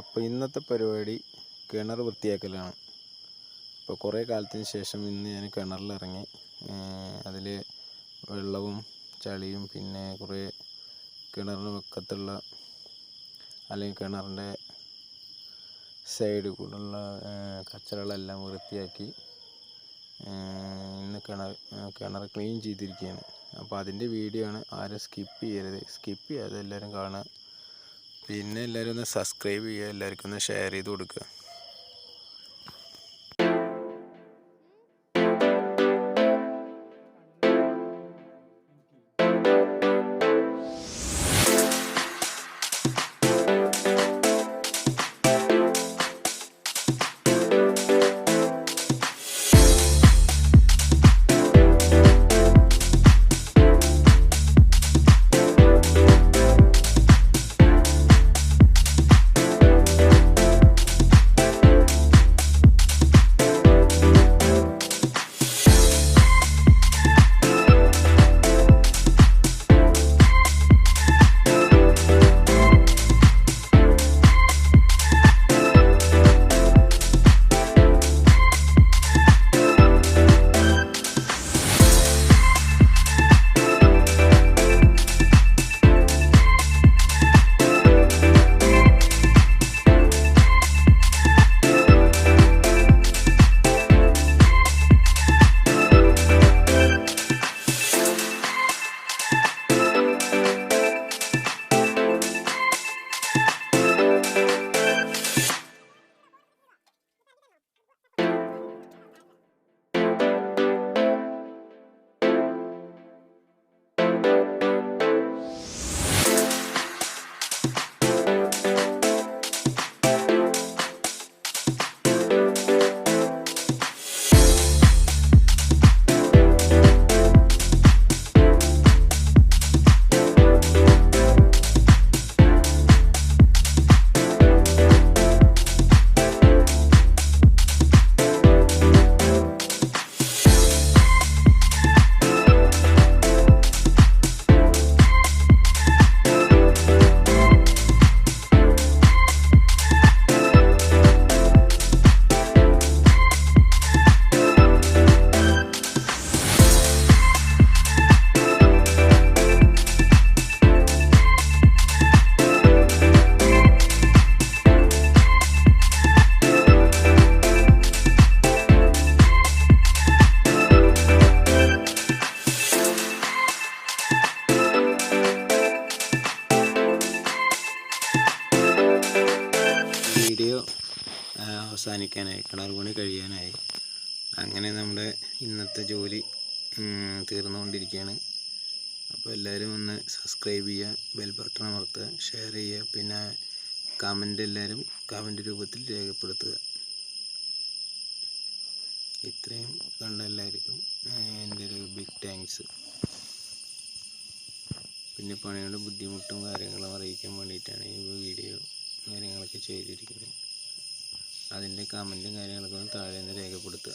അപ്പോൾ ഇന്നത്തെ പരിപാടി കിണർ വൃത്തിയാക്കലാണ്. അപ്പോൾ കുറേ കാലത്തിന് ശേഷം ഇന്ന് ഞാൻ കിണറിലിറങ്ങി അതിൽ വെള്ളവും ചളിയും പിന്നെ കുറേ കിണറിന് പക്കത്തുള്ള അല്ലെങ്കിൽ കിണറിന്റെ സൈഡിൽ കൂടെയുള്ള കച്ചറകളെല്ലാം വൃത്തിയാക്കി ഇന്ന് കിണർ കിണർ ക്ലീൻ ചെയ്തിരിക്കുകയാണ് അപ്പോൾ അതിന്റെ വീഡിയോ ആണ് ആരും സ്കിപ്പ് ചെയ്യരുത്. സ്കിപ്പ് ചെയ്യാതെ എല്ലാവരും കാണുക. പിന്നെ എല്ലാവരും ഒന്ന് സബ്സ്ക്രൈബ് ചെയ്യുക എല്ലാവർക്കും ഒന്ന് ഷെയർ ചെയ്ത് കൊടുക്കുക. അവസാനിക്കാനായി കിണർ പണി കഴിയാനായി. അങ്ങനെ നമ്മുടെ ഇന്നത്തെ ജോലി തീർന്നുകൊണ്ടിരിക്കുകയാണ്. അപ്പോൾ എല്ലാവരും ഒന്ന് സബ്സ്ക്രൈബ് ചെയ്യുക ബെൽ ബട്ടൺ അമർത്തുക ഷെയർ ചെയ്യുക പിന്നെ കമന്റ് എല്ലാവരും കമന്റ് രൂപത്തിൽ രേഖപ്പെടുത്തുക. ഇത്രയും കണ്ട എല്ലാവർക്കും എന്റെ ഒരു ബിഗ് താങ്ക്സ് പിന്നെ പണിയുടെ ബുദ്ധിമുട്ടും കാര്യങ്ങളും അറിയിക്കാൻ വേണ്ടിയിട്ടാണ് ഈ വീഡിയോ കാര്യങ്ങളൊക്കെ ചെയ്തിരിക്കുന്നത്. അതിന്റെ കമന്റും കാര്യങ്ങളൊക്കെ ഒന്ന് താഴെ നിന്ന് രേഖപ്പെടുത്തുക.